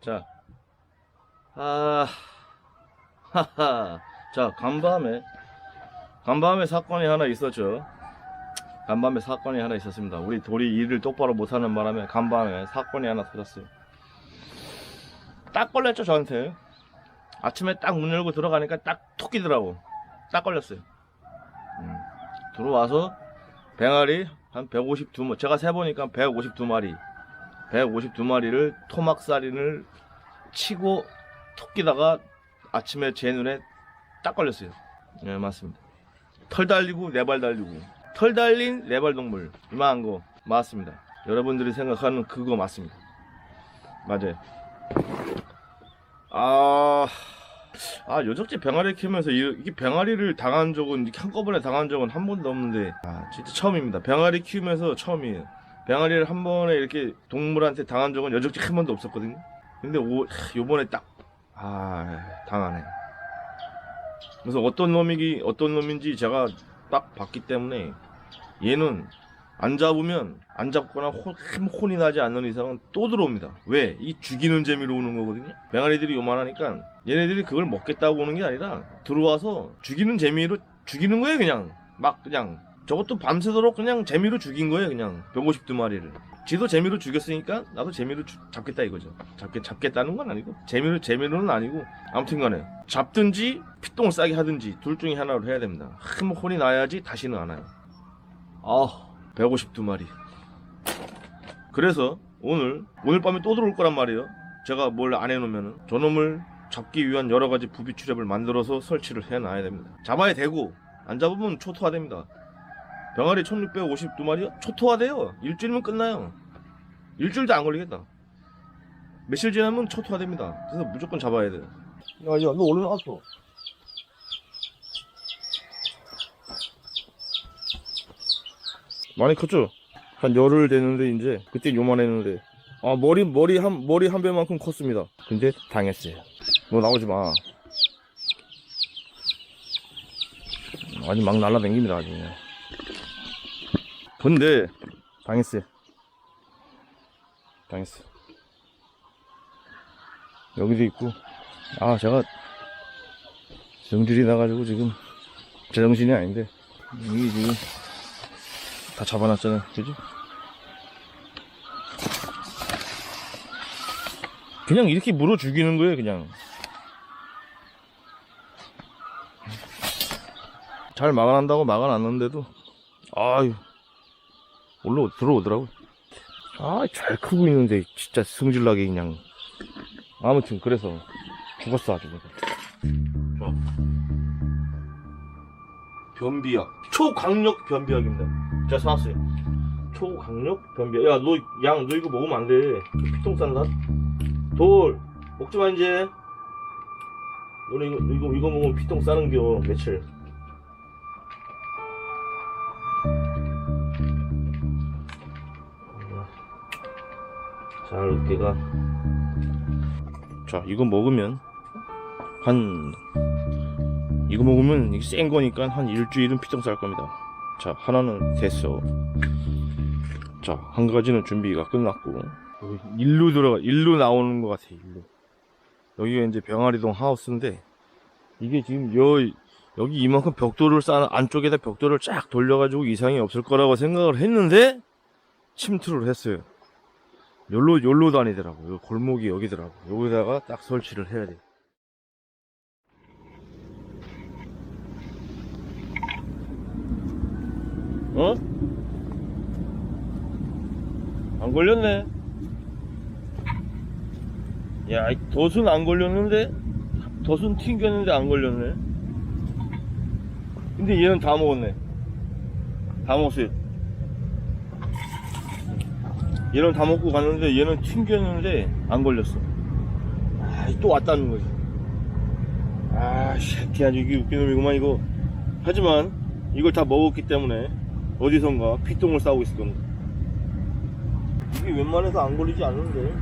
자, 아, 하하. 자, 간밤에, 간밤에 사건이 하나 있었죠. 간밤에 사건이 하나 있었습니다. 우리 돌이 일을 똑바로 못하는 바람에 간밤에 사건이 하나 터졌어요. 딱 걸렸죠, 저한테. 아침에 딱 문 열고 들어가니까 딱 토끼더라고. 딱 걸렸어요. 음. 들어와서 병아리 한 152마리, 제가 세보니까 152마리, 152마리를 토막살인을 치고 토끼다가 아침에 제 눈에 딱 걸렸어요. 네, 맞습니다. 털 달리고 네 발 달리고 털 달린 네 발 동물 이만한 거 맞습니다. 여러분들이 생각하는 그거 맞습니다. 맞아요. 아, 아 여적지 병아리 키우면서 이- 이게 병아리를 당한 적은 한꺼번에 당한 적은 한 번도 없는데 아 진짜 처음입니다. 병아리 키우면서 처음이에요. 병아리를 한 번에 이렇게 동물한테 당한 적은 여적지 한 번도 없었거든요. 근데 오, 하, 요번에 딱, 아, 당하네. 그래서 어떤 놈이기, 어떤 놈인지 제가 딱 봤기 때문에 얘는 안 잡으면, 안 잡거나 혼, 한 혼이 나지 않는 이상은 또 들어옵니다. 왜? 이 죽이는 재미로 오는 거거든요. 맹아리들이 요만하니까 얘네들이 그걸 먹겠다고 오는 게 아니라 들어와서 죽이는 재미로 죽이는 거예요, 그냥. 막 그냥. 저것도 밤새도록 그냥 재미로 죽인 거예요, 그냥. 152마리를. 지도 재미로 죽였으니까 나도 재미로 주- 잡겠다 이거죠. 잡겠 잡겠다는 건 아니고 재미로 재미로는 아니고 아무튼 간에 잡든지 피똥을 싸게 하든지 둘 중에 하나로 해야 됩니다. 큰 혼이 나야지 다시는 안 와요. 아, 152마리. 그래서 오늘 오늘 밤에 또 들어올 거란 말이에요. 제가 뭘 안 해놓으면은 저놈을 잡기 위한 여러 가지 부비 출랩을 만들어서 설치를 해놔야 됩니다. 잡아야 되고 안 잡으면 초토화됩니다. 병아리 1652마리요? 초토화돼요. 일주일이면 끝나요. 일주일도 안 걸리겠다. 며칠 지나면 초토화됩니다. 그래서 무조건 잡아야 돼요. 야, 야, 너 얼른 왔어. 많이 컸죠? 한 열흘 됐는데 이제 그때 요만했는데 아 머리 머리 한 머리 한 배만큼 컸습니다. 근데 당했어요. 너 나오지 마. 아주 막 날라다닙니다 아주. 근데 당했어요. 당했어. 여기도 있고 아 제가 정질이 나가지고 지금 제정신이 아닌데 이게 지금 다 잡아놨잖아요 그지? 그냥 이렇게 물어 죽이는 거예요 그냥 잘 막아낸다고 막아놨는데도 아유 올라 들어오더라고. 아 잘 크고 있는데 진짜 승질나게 그냥. 아무튼 그래서 죽었어 아주 어. 변비약. 초강력 변비약입니다. 제가 사왔어요. 초강력 변비약. 야너 양 너 이거 먹으면 안 돼. 피통 싼다. 돌. 먹지 마 이제. 너는 이거, 이거 이거 먹으면 피통 싸는겨 며칠 자 이렇게가. 자 이거 먹으면 한 이거 먹으면 이게 센 거니까 한 일주일은 피똥 쌀 겁니다. 자 하나는 됐어. 자한 가지는 준비가 끝났고. 일로 들어가 일로 나오는 것 같아 일로. 여기가 이제 병아리동 하우스인데 이게 지금 여 여기 이만큼 벽돌을 쌓는 안쪽에다 벽돌을 쫙 돌려가지고 이상이 없을 거라고 생각을 했는데 침투를 했어요 열로 열로 다니더라고. 요 골목이 여기더라고. 여기다가 딱 설치를 해야 돼. 어? 안 걸렸네. 야, 이 덫은 안 걸렸는데? 덫은 튕겼는데 안 걸렸네. 근데 얘는 다 먹었네. 다 먹었어요. 얘는 다 먹고 갔는데 얘는 튕겼는데 안 걸렸어. 아, 또 왔다는 거지. 아, 새끼야, 이게 웃긴 놈이구만, 이거. 하지만, 이걸 다 먹었기 때문에, 어디선가 피똥을 싸고 있을 겁니다. 이게 웬만해서 안 걸리지 않는데.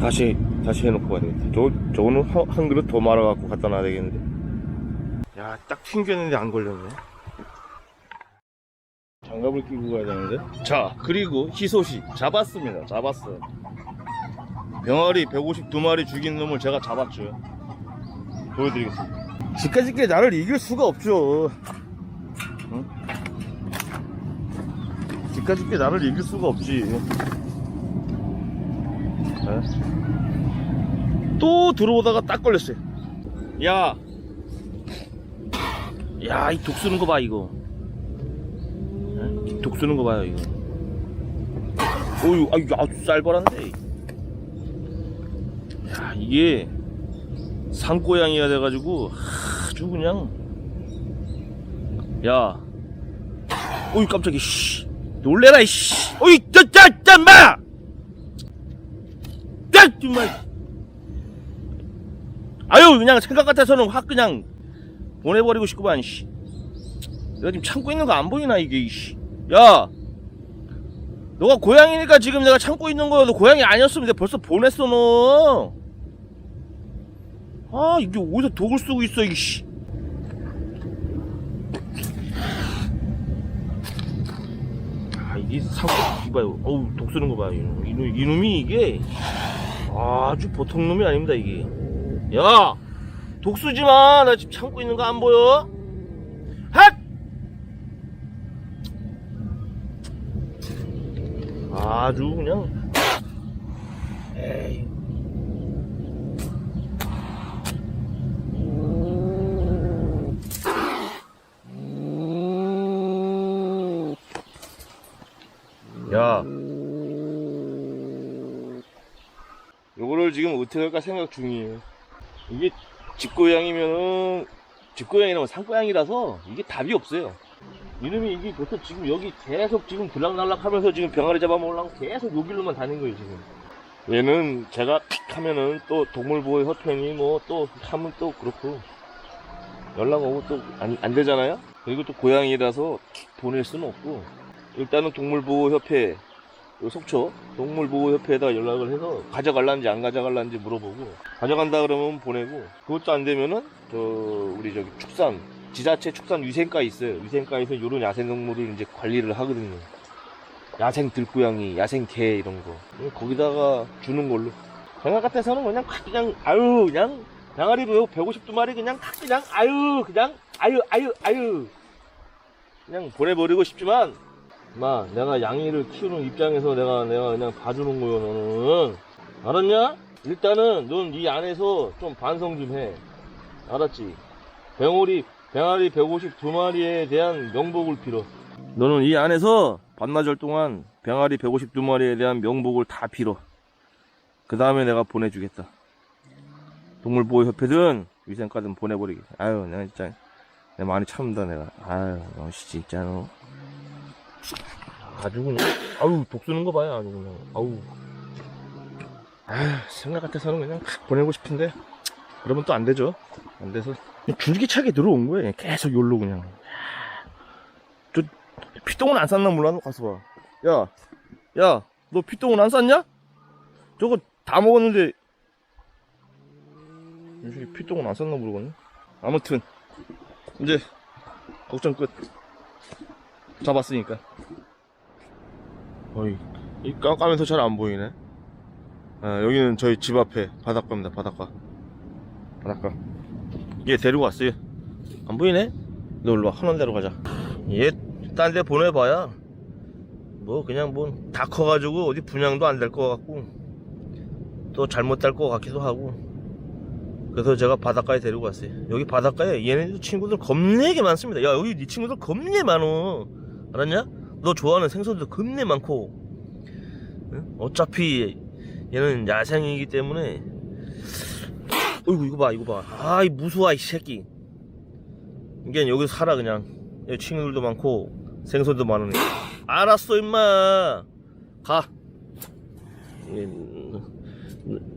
다시, 다시 해놓고 가야 되겠다. 저, 저거는 한, 한 그릇 더 말아갖고 갖다 놔야 되겠는데. 야, 딱 튕겼는데 안 걸렸네. 장갑을 끼고 가야 되는데. 자, 그리고 희소식 잡았습니다. 잡았어요. 병아리 152마리 죽인 놈을 제가 잡았죠. 보여드리겠습니다. 지까지게 나를 이길 수가 없죠. 응? 지까지게 나를 이길 수가 없지. 네? 또 들어오다가 딱 걸렸어요. 야, 야, 이 독 쓰는 거 봐, 이거. 네? 독 쓰는 거 봐요, 이거. 어유, 아유, 아주 쌀벌한데. 야, 이게 산고양이가 돼가지고 아주 그냥. 야, 어이 깜짝이, 씨, 놀래라, 이씨, 어이, 짜짜, 짠마, 짠, 정말. 아유, 그냥 생각 같아서는 확 그냥 보내버리고 싶구만, 씨. 내가 지금 참고 있는 거 안 보이나, 이게, 이씨. 야! 너가 고양이니까 지금 내가 참고 있는 거야. 너 고양이 아니었으면 내가 벌써 보냈어, 너. 아, 이게 어디서 독을 쓰고 있어, 이씨. 아, 이게 사고, 이봐요. 어우, 독 쓰는 거 봐요. 이놈, 이놈이 이게 아주 보통 놈이 아닙니다, 이게. 야! 독 쓰지 마! 나 지금 참고 있는 거 안 보여? 핫! 아주 그냥 에이 야 요거를 지금 어떻게 할까 생각 중이에요 이게 집고양이면은 집고양이라면 산고양이라서 이게 답이 없어요 이놈이 이게 벌써 지금 여기 계속 지금 들락날락 하면서 지금 병아리 잡아먹으려고 계속 요 길로만 다닌 거예요, 지금. 얘는 제가 픽 하면은 또 동물보호 협회니 뭐또 하면 또 그렇고 연락 오고 또 안 안 되잖아요? 그리고 또 고양이라서 보낼 수는 없고 일단은 동물보호협회 요 속초 동물보호협회에다 연락을 해서 가져갈란지 안 가져갈란지 물어보고 가져간다 그러면 보내고 그것도 안 되면은 저 우리 저기 축산 지자체 축산 위생과 있어요. 위생과에서 이런 야생동물을 이제 관리를 하거든요. 야생 들고양이, 야생 개 이런 거. 거기다가 주는 걸로. 생각 같아서는 그냥 칵 그냥 아유 그냥 양아리 배우 150두 그냥 칵 그냥 아유 그냥 아유 아유 아유 그냥 보내버리고 싶지만 마 내가 양이를 키우는 입장에서 내가 내가 그냥 봐주는 거요 너는 알았냐? 일단은 넌 이 안에서 좀 반성 좀 해. 알았지? 병오리 병아리 152마리에 대한 명복을 빌어. 너는 이 안에서 반나절 동안 병아리 152마리에 대한 명복을 다 빌어. 그 다음에 내가 보내주겠다. 동물보호협회든 위생과든 보내버리게. 아유, 내가 진짜, 내가 많이 참는다, 내가. 아유, 너 진짜, 너. 아주 그냥, 아유, 독 쓰는 거 봐요, 아주 그냥. 아우. 생각 같아서는 그냥 보내고 싶은데, 그러면 또 안 되죠. 안 돼서. 줄기차게 들어온 거예요. 계속 열로 그냥. 저 피똥은 안 쌌나 몰라. 너 가서 봐. 야, 야, 너 피똥은 안 쌌냐? 저거 다 먹었는데 요새 피똥은 안 쌌나 모르겠네. 아무튼 이제 걱정 끝. 잡았으니까. 어이, 이 깜깜해서 잘 안 보이네. 아, 여기는 저희 집 앞에 바닷가입니다. 바닷가. 바닷가. 얘 데리고 왔어요. 안 보이네? 너 일로 와. 한원대로 가자. 얘, 딴 데 보내봐야, 뭐, 그냥 뭐, 다 커가지고 어디 분양도 안 될 것 같고, 또 잘못 될 것 같기도 하고, 그래서 제가 바닷가에 데리고 왔어요. 여기 바닷가에 얘네 친구들 겁내게 많습니다. 야, 여기 네 친구들 겁내 많어. 알았냐? 너 좋아하는 생선들 겁내 많고, 응? 어차피 얘는 야생이기 때문에, 어이구 이거 봐 이거 봐. 아이 무서워 이 새끼. 이게 여기 살아 그냥. 여기 친구들도 많고 생선도 많으니. 알았어 임마. 가.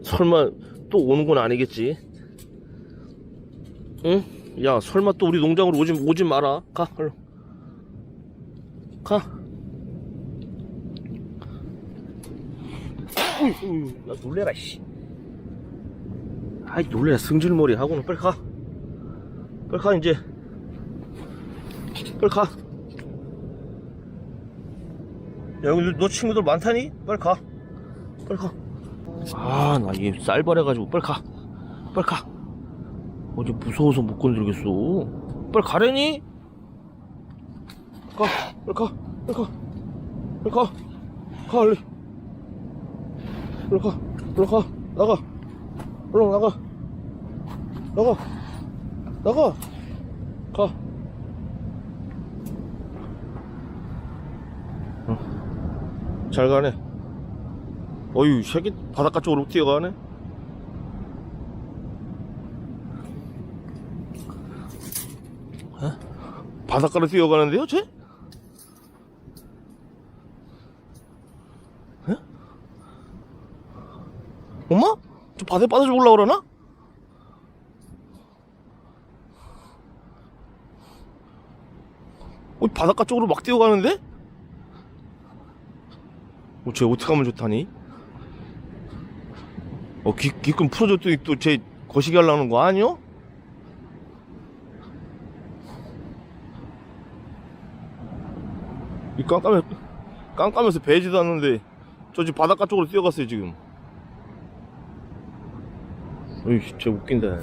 설마 또 오는 건 아니겠지? 응? 야 설마 또 우리 농장으로 오지, 오지 마라. 가 얼른 가야 놀래라 씨 아이 놀래라 승질머리 하고는 빨리 가 빨리 가 이제 빨리 가 여기 너 친구들 많다니? 빨리 가. 빨리 가. 아, 나 이게 쌀벌해가지고 빨리 가. 빨리 가. 어제 무서워서 못 건드리겠어. 빨리 가래니? 가. 빨리 가. 빨리 가. 빨리 가. 가, 얼른. 빨리 가. 빨리 가. 나가. 얼른 나가. 나가. 나가. 가. 잘 가네. 어휴, 새끼 바닷가 쪽으로 뛰어가네. 에? 바닷가로 뛰어가는데요, 쟤? 엄마? 저 바다에 빠져 죽으려고 그러나? 어, 바닷가 쪽으로 막 뛰어가는데? 어, 쟤 어떻게 하면 좋다니? 어, 귀, 귀끈 풀어줬더니 또 쟤 거시기 하려는 거 아니요? 이 깜깜해, 깜깜해서 배지도 않는데 저 지금 바닷가 쪽으로 뛰어갔어요, 지금. 어이, 쟤 웃긴다.